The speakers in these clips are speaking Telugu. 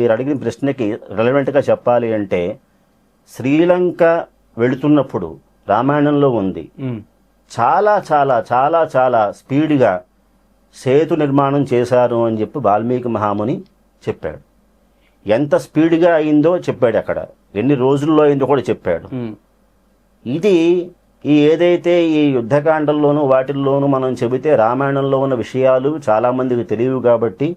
మీరు అడిగిన ప్రశ్నకి రెలవెంట్గా చెప్పాలి అంటే శ్రీలంక వెళుతున్నప్పుడు రామాయణంలో ఉంది. చాలా చాలా చాలా చాలా స్పీడ్గా సేతు నిర్మాణం చేశారు అని చెప్పి వాల్మీకి మహాముని చెప్పాడు. ఎంత స్పీడ్గా అయిందో చెప్పాడు అక్కడ. ఎన్ని రోజుల్లో అయిందో కూడా చెప్పాడు. ఇది ఈ ఏదైతే ఈ యుద్ధకాండంలోనూ వాటిల్లోనూ మనం చెబితే రామాయణంలో ఉన్న విషయాలు చాలామందికి తెలియవు కాబట్టి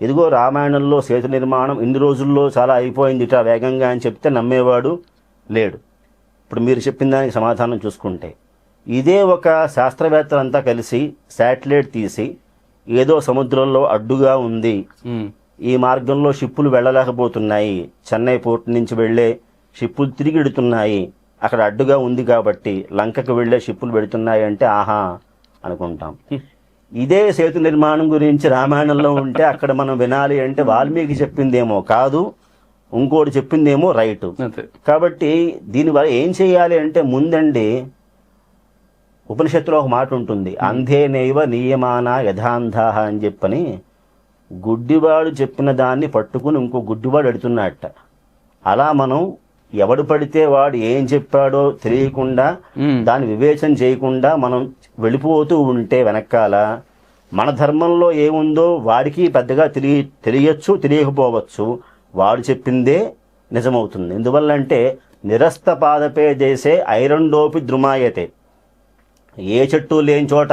ఇదిగో రామాయణంలో సేతు నిర్మాణం ఇన్ని రోజుల్లో చాలా అయిపోయింది ఇట్లా వేగంగా అని చెప్తే నమ్మేవాడు లేడు. ఇప్పుడు మీరు చెప్పిన దానికి సమాధానం చూసుకుంటే ఇదే ఒక శాస్త్రవేత్తలంతా కలిసి శాటిలైట్ తీసి ఏదో సముద్రంలో అడ్డుగా ఉంది. ఈ మార్గంలో షిప్పులు వెళ్ళలేకపోతున్నాయి. చెన్నై పోర్ట్ నుంచి వెళ్ళే షిప్పులు తిరిగి వెడుతున్నాయి అక్కడ అడ్డుగా ఉంది కాబట్టి లంకకు వెళ్ళే షిప్పులు వెడుతున్నాయి అంటే ఆహా అనుకుంటాం. ఇదే సేతు నిర్మాణం గురించి రామాయణంలో ఉంటే అక్కడ మనం వినాలి అంటే వాల్మీకి చెప్పిందేమో కాదు ఇంకోటి చెప్పిందేమో రైట్. కాబట్టి దీనివల్ల ఏం చేయాలి అంటే ముందండి ఉపనిషత్తులో ఒక మాట ఉంటుంది. అంధేనైవ నియమాన యథాంధాహ అని చెప్పని గుడ్డివాడు చెప్పిన దాన్ని పట్టుకుని ఇంకో గుడ్డివాడు ఎడుతున్నట్ట అలా మనం ఎవడు పడితే వాడు ఏం చెప్పాడో తెలియకుండా దాన్ని వివేచన చేయకుండా మనం వెళ్ళిపోతూ ఉంటే వెనకాల మన ధర్మంలో ఏముందో వాడికి పెద్దగా తెలియ తెలియచ్చు తెలియకపోవచ్చు. వాడు చెప్పిందే నిజమవుతుంది. ఎందువల్ల అంటే నిరస్త పాదపే చేసే ఐరండోపి ద్రుమాయతే. ఏ చెట్టు లేని చోట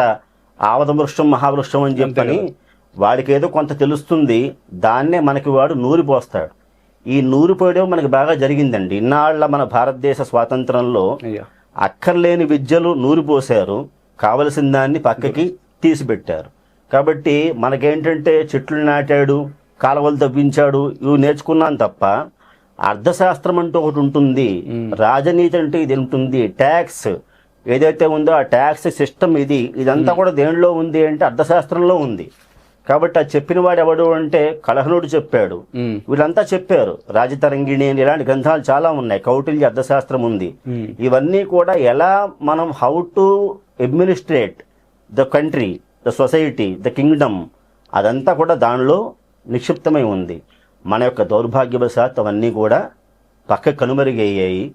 ఆవద వృక్షం మహావృక్షం అని చెప్పని వాడికి ఏదో కొంత తెలుస్తుంది. దాన్నే మనకి వాడు నూరిపోస్తాడు. ఈ నూరిపోయడం మనకి బాగా జరిగిందండి. ఇన్నాళ్ళ మన భారతదేశ స్వాతంత్రంలో అక్కర్లేని విద్యలు నూరిపోశారు కావలసిన దాన్ని పక్కకి తీసిపెట్టారు. కాబట్టి మనకేంటంటే చెట్లు నాటాడు కాలువలు తవ్వించాడు ఇవి నేర్చుకున్నాం తప్ప అర్థశాస్త్రం అంటూ ఒకటి ఉంటుంది. రాజనీతి అంటే ఇది ఉంటుంది. ట్యాక్స్ ఏదైతే ఉందో ఆ ట్యాక్స్ సిస్టమ్ ఇది. ఇదంతా కూడా దేనిలో ఉంది అంటే అర్థశాస్త్రంలో ఉంది. కాబట్టి అది చెప్పిన వాడు ఎవడు అంటే కలహనుడు చెప్పాడు. వీళ్ళంతా చెప్పారు. రాజతరంగిణి అని ఇలాంటి గ్రంథాలు చాలా ఉన్నాయి. కౌటిల్య అర్థశాస్త్రం ఉంది. ఇవన్నీ కూడా ఎలా మనం how to administrate the country the society the kingdom అదంతా కూడా దానిలో నిక్షిప్తమై ఉంది. మన యొక్క దౌర్భాగ్యవశాత్ అవన్నీ కూడా పక్క కనుమరుగయ్యాయి.